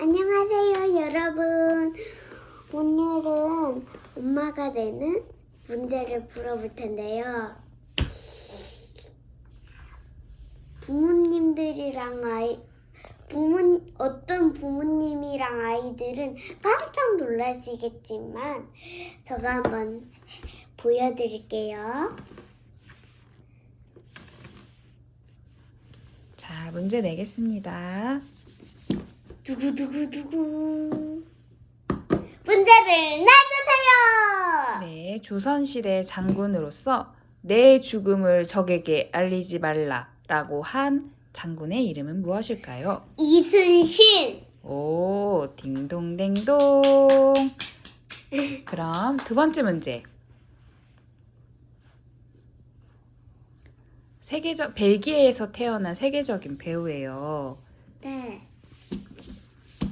안녕하세요, 여러분. 오늘은 엄마가 내는 문제를 풀어볼 텐데요. 부모님들이랑 아이, 부모, 어떤 부모님이랑 아이들은 깜짝 놀라시겠지만, 제가 한번 보여드릴게요. 자, 문제 내겠습니다. 두구두구두구. 문제를 내주세요! 네, 조선시대 장군으로서 내 죽음을 적에게 알리지 말라라고 한 장군의 이름은 무엇일까요? 이순신! 오, 딩동댕동. 그럼 두 번째 문제. 세계적 벨기에에서 태어난 세계적인 배우예요. 네.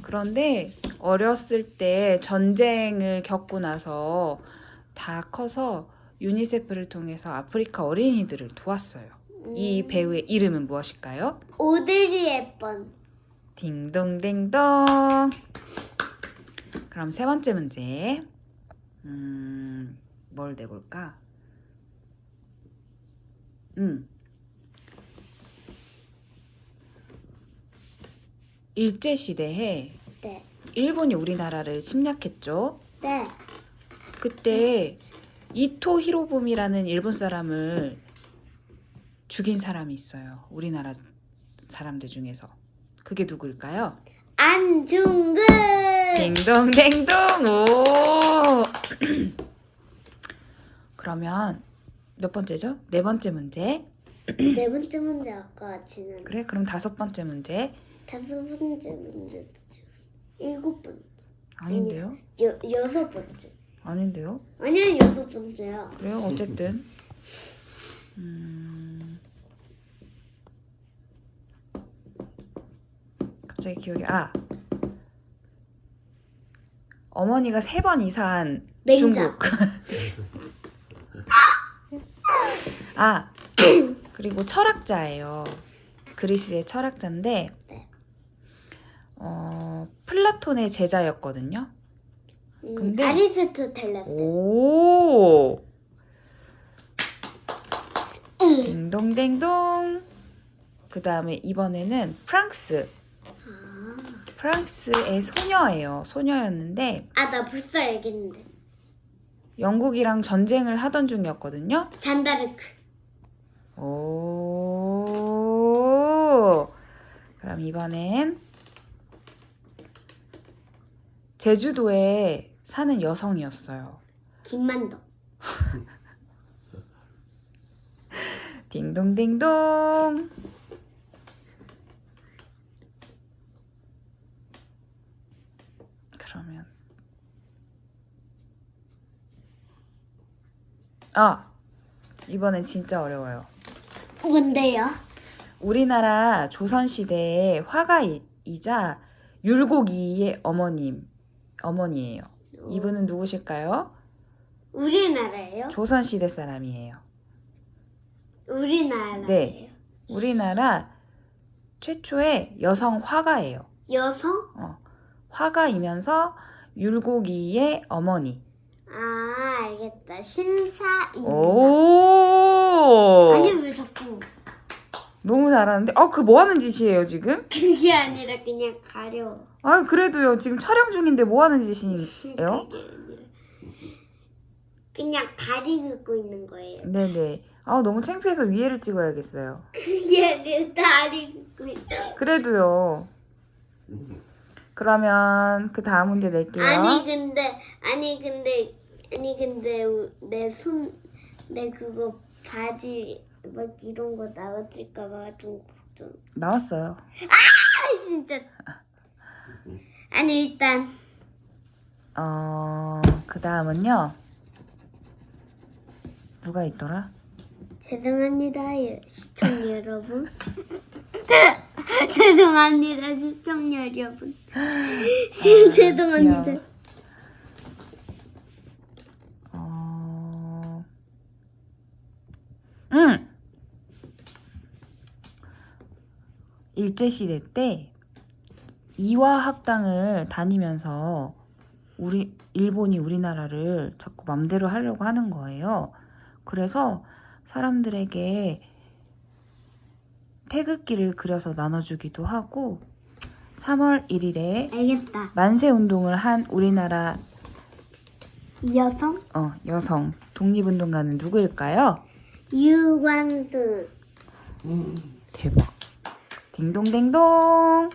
그런데 어렸을 때 전쟁을 겪고 나서 다 커서 유니세프를 통해서 아프리카 어린이들을 도왔어요. 이 음, 배우의 이름은 무엇일까요? 오드리 헵번. 딩동댕동. 그럼 세 번째 문제. 음, 뭘 내볼까? 음. 일제시대에 네. 일본이 우리나라를 침략했죠. 네. 그때 이토 히로부미라는 일본 사람을 죽인 사람이 있어요. 우리나라 사람들 중에서. 그게 누굴까요? 안중근! 딩동댕동 오. 그러면 몇 번째죠? 네 번째 문제. 네 번째 문제 아까 지는 그래, 그럼 다섯 번째 문제. 다섯 번째 문제 일곱 번째 아닌데요? 여, 여섯 번째 아닌데요? 아니야 여섯 번째야 그래요? 어쨌든. 음. 갑자기 기억이 아. 어머니가 세 번 이사한 맹자. 중국. 아. 그리고 철학자예요. 그리스의 철학자인데 플라톤의 제자였거든요. 음, 근데- 아리스토텔레스 오. 딩동댕동. 그 다음에 이번에는 프랑스. 아, 프랑스의 소녀예요. 소녀였는데 아, 나 벌써 알겠는데 영국이랑 전쟁을 하던 중이었거든요. 잔다르크 오. 그럼 이번엔 제주도에 사는 여성이었어요. 김만덕 딩동댕동. 그러면 아 이번엔 진짜 어려워요. 뭔데요? 우리나라 조선 시대의 화가이자 율곡이의 어머님 어머니예요. 이분은 누구실까요? 우리나라예요? 조선 시대 사람이에요. 우리나라예요? 네. 우리나라 최초의 여성 화가예요. 여성? 어, 화가이면서 율곡이의 어머니. 아 알겠다 신사임 오! 아니 왜 자꾸 너무 잘하는데? 아, 그 뭐 하는 짓이에요, 지금? 그게 아니라 그냥 가려 아, 그래도요. 지금 촬영 중인데 뭐 하는 짓이에요? 그게 아니라 그냥 다리 긁고 있는 거예요. 네네. 아, 너무 창피해서 위에를 찍어야겠어요. 그게 아니라 다리 긁고 있다. 그래도요. 그러면 그 다음 문제 낼게요. 아니 근데 아니 근데 아니 근데 내 손 내 그거 바지 막 이런 거 나왔을까봐 좀 걱정. 나왔어요. 아 진짜. 아니 일단 어, 그 다음은요. 누가 있더라? 죄송합니다 예, 시청자 여러분. 죄송합니다 시청자 여러분. 죄송합니다. 귀여워. 어... 응. 일제시대 때 이화 학당을 다니면서 우리 일본이 우리나라를 자꾸 맘대로 하려고 하는 거예요. 그래서 사람들에게 태극기를 그려서 나눠주기도 하고 3월 1일에 알겠다. 만세 운동을 한 우리나라 이 여성 어, 여성 독립운동가는 누구일까요? 유관수. 대박. 딩동댕동.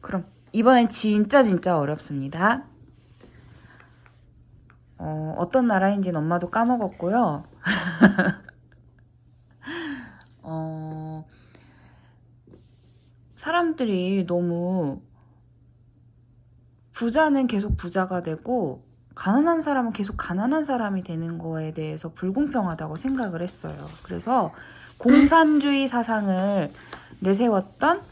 그럼 이번엔 진짜 진짜 어렵습니다. 어, 어떤 나라인지는 엄마도 까먹었고요. 어, 사람들이 너무 부자는 계속 부자가 되고 가난한 사람은 계속 가난한 사람이 되는 거에 대해서 불공평하다고 생각을 했어요. 그래서 공산주의 사상을 내세웠던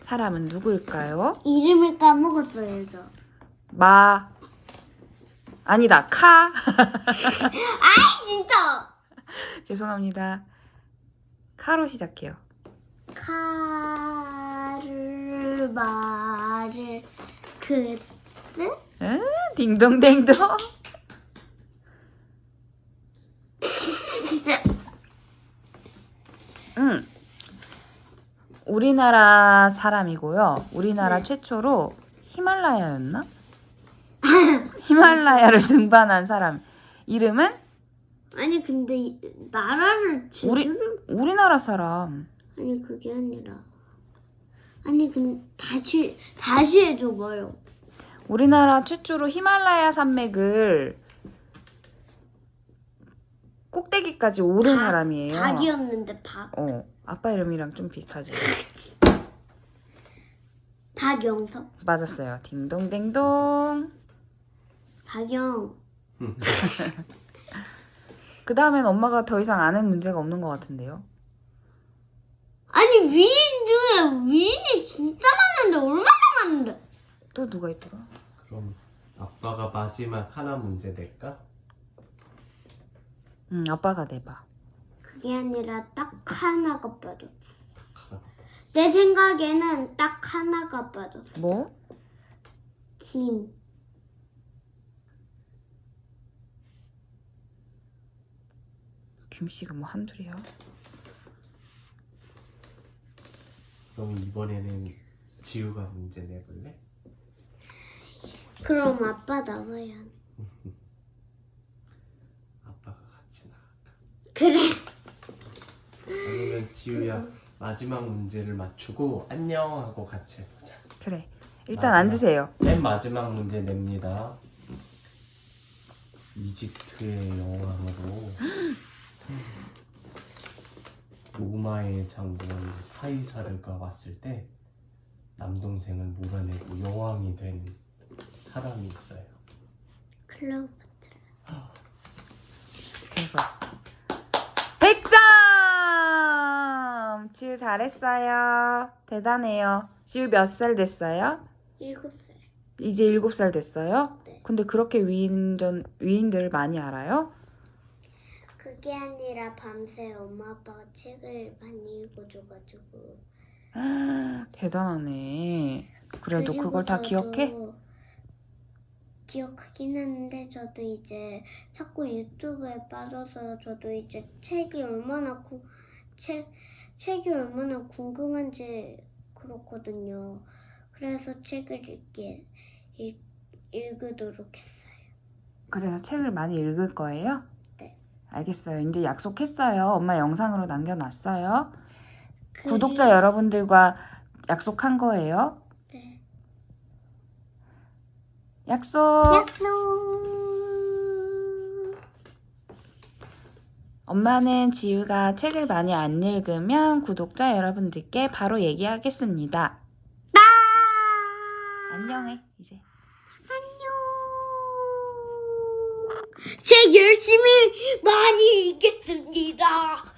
사람은 누구일까요? 이름을 까먹었어요, 저. 마 아니다 카 진짜. 죄송합니다 카로 시작해요. 카르마르 크스? 응? 딩동댕동. 응. 우리나라 사람이고요. 우리나라 네. 최초로 히말라야였나? 히말라야를 등반한 사람. 이름은 아니 근데 이- 나라를 우리- 제대로 우리나라 사람. 아니 그게 아니라 아니 근 다시 다시 해줘봐요. 우리나라 최초로 히말라야 산맥을 꼭대기까지 오른 박- 사람이에요. 박이었는데 박 어, 아빠 이름이랑 좀 비슷하지. 박영석 맞았어요. 딩동댕동. 박영 그 다음엔 엄마가 더 이상 아는 문제가 없는 것 같은데요. 아니 위인 중에 위인이 진짜 많은데 많은데? 또 누가 있더라? 그럼 아빠가 마지막 하나 문제 낼까? 응, 아빠가 내봐. 그게 아니라 딱 하나가 빠졌어. 내 생각에는 딱 하나가 빠졌어. 뭐? 김. 김씨가 뭐 한둘이야? 그럼 이번에는 지우가 문제 내볼래? 그럼 아빠 나와야. 아빠가 같이 나. 그래. 아니면 지우야 마지막 문제를 맞추고 안녕 하고 같이 해보자. 그래. 일단 마지막. 앉으세요. 맨 마지막 문제 냅니다. 이집트의 여왕으로 로마의 장군 카이사르가 왔을 때 남동생을 몰아내고 여왕이 된 사람이 있어요. 클로버. 대박. 100점! 지우 잘했어요. 대단해요. 지우 몇 살 됐어요? 일곱 살. 이제 7살 됐어요? 네. 근데 그렇게 위인전, 위인들을 많이 알아요? 그게 아니라 밤새 엄마 아빠가 책을 많이 읽어줘가지고. 대단하네. 그래도 그리고 그걸 다 저도 기억해? 기억하긴 하는데 저도 이제 자꾸 유튜브에 빠져서 저도 이제 책이 얼마나 구, 책 책이 얼마나 궁금한지 그렇거든요. 그래서 책을 읽게 읽, 읽도록 했어요. 그래서 책을 많이 읽을 거예요? 네. 알겠어요. 이제 약속했어요. 엄마 영상으로 남겨놨어요. 그리- 구독자 여러분들과 약속한 거예요. 네. 약속! 약속. 엄마는 지우가 책을 많이 안 읽으면 구독자 여러분들께 바로 얘기하겠습니다. 나. 안녕해, 이제. 안녕. 책 열심히 많이 읽겠습니다.